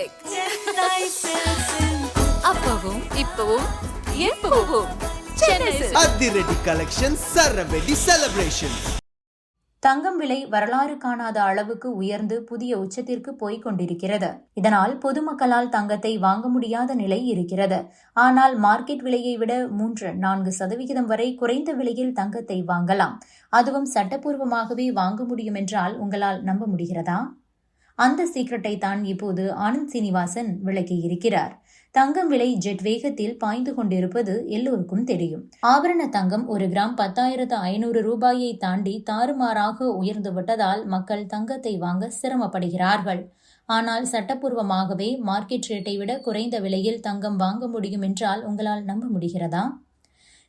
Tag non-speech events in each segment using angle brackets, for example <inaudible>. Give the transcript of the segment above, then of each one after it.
Music <laughs> அப்பவும் இப்பவும் எப்பவும். அதிரடி கலெக்ஷன் சரவெடி செலிப்ரேஷன் தங்கம் விலை வரலாறு காணாத அளவுக்கு உயர்ந்து புதிய உச்சத்திற்கு போய்க் கொண்டிருக்கிறது. இதனால் பொதுமக்களால் தங்கத்தை வாங்க முடியாத நிலை இருக்கிறது. ஆனால் மார்க்கெட் விலையை விட மூன்று நான்கு சதவிகிதம் வரை குறைந்த விலையில் தங்கத்தை வாங்கலாம். அதுவும் சட்டப்பூர்வமாகவே வாங்க முடியும் என்றால் உங்களால் நம்ப முடிகிறதா? அந்த சீக்ரெட்டை தான் இப்போது ஆனந்த் சீனிவாசன் விளக்கியிருக்கிறார் தங்கம் விலை ஜெட் வேகத்தில் பாய்ந்து கொண்டிருப்பது எல்லோருக்கும் தெரியும். ஆபரண தங்கம் ஒரு கிராம் பத்தாயிரத்து ஐநூறு ரூபாயை தாண்டி தாறுமாறாக உயர்ந்து விட்டதால் மக்கள் தங்கத்தை வாங்க சிரமப்படுகிறார்கள். ஆனால் சட்டப்பூர்வமாகவே மார்க்கெட் ரேட்டை விட குறைந்த விலையில் தங்கம் வாங்க முடியும் என்றால் உங்களால் நம்ப முடிகிறதா?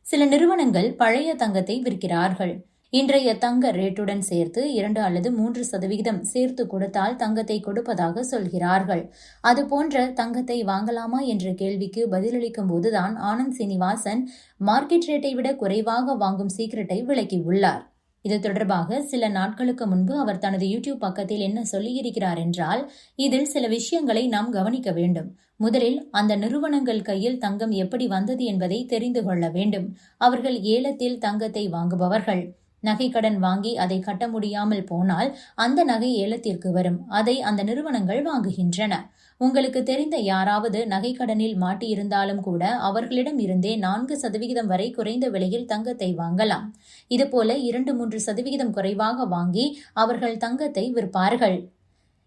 சில நிறுவனங்கள் பழைய தங்கத்தை விற்கிறார்கள். இன்றைய தங்க ரேட்டுடன் சேர்த்து இரண்டு அல்லது மூன்று சதவிகிதம் சேர்த்து கொடுத்தால் தங்கத்தை கொடுப்பதாக சொல்கிறார்கள். அது போன்ற தங்கத்தை வாங்கலாமா என்ற கேள்விக்கு பதிலளிக்கும் போதுதான் ஆனந்த் சீனிவாசன் மார்க்கெட் ரேட்டை விட குறைவாக வாங்கும் சீக்கிரட்டை விளக்கியுள்ளார். இது தொடர்பாக சில நாட்களுக்கு முன்பு அவர் தனது யூடியூப் பக்கத்தில் என்ன சொல்லியிருக்கிறார் என்றால் இதில் சில விஷயங்களை நாம் கவனிக்க வேண்டும். முதலில் அந்த நிறுவனங்கள் கையில் தங்கம் எப்படி வந்தது என்பதை தெரிந்து கொள்ள வேண்டும். அவர்கள் ஏலத்தில் தங்கத்தை வாங்குபவர்கள். நகைக்கடன் வாங்கி அதை கட்ட முடியாமல் போனால் அந்த நகை ஏலத்திற்கு வரும். அதை அந்த நிறுவனங்கள் வாங்குகின்றன. உங்களுக்கு தெரிந்த யாராவது நகைக்கடனில் மாட்டியிருந்தாலும் கூட அவர்களிடம் இருந்தே நான்கு சதவிகிதம் வரை குறைந்த விலையில் தங்கத்தை வாங்கலாம். இதுபோல இரண்டு மூன்று சதவிகிதம் குறைவாக வாங்கி அவர்கள் தங்கத்தை விற்பார்கள்.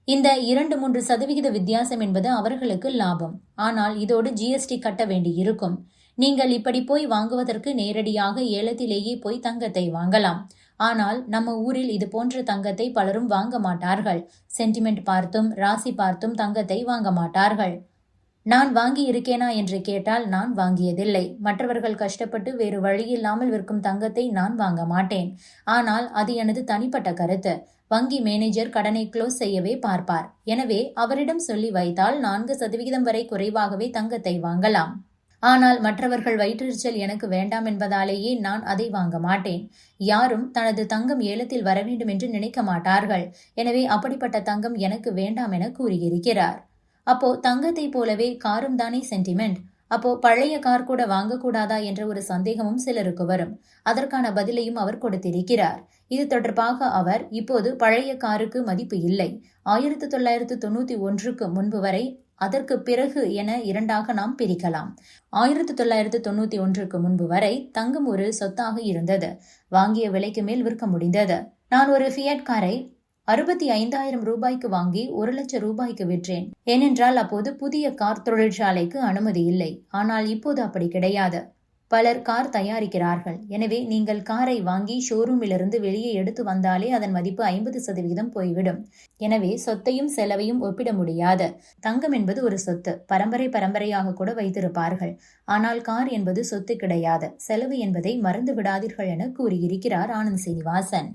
இந்த இரண்டு மூன்று சதவிகித வித்தியாசம் என்பது அவர்களுக்கு லாபம். ஆனால் இதோடு ஜிஎஸ்டி கட்ட வேண்டியிருக்கும். நீங்கள் இப்படி போய் வாங்குவதற்கு நேரடியாக ஏலத்திலேயே போய் தங்கத்தை வாங்கலாம். ஆனால் நம்ம ஊரில் இது போன்ற தங்கத்தை பலரும் வாங்க மாட்டார்கள். சென்டிமெண்ட் பார்த்தும் ராசி பார்த்தும் தங்கத்தை வாங்க மாட்டார்கள். நான் வாங்கி இருக்கேனா என்று கேட்டால் நான் வாங்கியதில்லை. மற்றவர்கள் கஷ்டப்பட்டு வேறு வழியில்லாமல் விற்கும் தங்கத்தை நான் வாங்க மாட்டேன். ஆனால் அது எனது தனிப்பட்ட கருத்து. வங்கி மேனேஜர் கடனை க்ளோஸ் செய்யவே பார்ப்பார். எனவே அவரிடம் சொல்லி வைத்தால் நான்கு சதவிகிதம் வரை குறைவாகவே தங்கத்தை வாங்கலாம். ஆனால் மற்றவர்கள் வயிற்றெரிச்சல் எனக்கு வேண்டாம் என்பதாலேயே நான் அதை வாங்க மாட்டேன். யாரும் தனது தங்கம் ஏலத்தில் வர வேண்டும் என்று நினைக்க மாட்டார்கள். எனவே அப்படிப்பட்ட தங்கம் எனக்கு வேண்டாம் என கூறியிருக்கிறார். அப்போ தங்கத்தை போலவே காரும் தானே சென்டிமெண்ட்? அப்போ பழைய கார் கூட வாங்கக்கூடாதா என்ற ஒரு சந்தேகமும் சிலருக்கு வரும். அதற்கான பதிலையும் அவர் கொடுத்திருக்கிறார். இது தொடர்பாக அவர் இப்போது பழைய காருக்கு மதிப்பு இல்லை. ஆயிரத்தி தொள்ளாயிரத்து தொண்ணூத்தி ஒன்றுக்கு முன்பு வரை அதற்கு பிறகு என இரண்டாக நாம் பிரிக்கலாம். ஆயிரத்தி தொள்ளாயிரத்து தொண்ணூத்தி ஒன்றுக்கு முன்பு வரை தங்கம் ஒரு சொத்தாக இருந்தது. வாங்கிய விலைக்கு மேல் விற்க முடிந்தது. நான் ஒரு ஃபியட் காரை அறுபத்தி ஐந்தாயிரம் ரூபாய்க்கு வாங்கி ஒரு லட்சம் ரூபாய்க்கு விற்றேன். ஏனென்றால் அப்போது புதிய கார் தொழிற்சாலைக்கு அனுமதி இல்லை. ஆனால் இப்போது அப்படி கிடையாது. பலர் கார் தயாரிக்கிறார்கள். எனவே நீங்கள் காரை வாங்கி ஷோரூமிலிருந்து வெளியே எடுத்து வந்தாலே அதன் மதிப்பு ஐம்பது சதவிகிதம் போய்விடும். எனவே சொத்தையும் செலவையும் ஒப்பிட முடியாது. தங்கம் என்பது ஒரு சொத்து. பரம்பரை பரம்பரையாக கூட வைத்திருப்பார்கள். ஆனால் கார் என்பது சொத்து கிடையாது. செலவு என்பதை மறந்து விடாதீர்கள் என கூறியிருக்கிறார் Anand Srinivasan.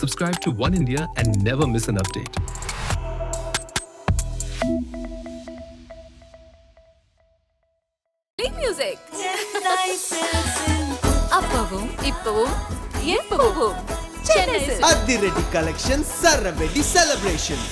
Subscribe to One India and never miss an update. Music அப்பவும் இப்பவும் எப்பவும் சென்னை. அதிரடி கலெக்ஷன் சரவெடி செலிப்ரேஷன்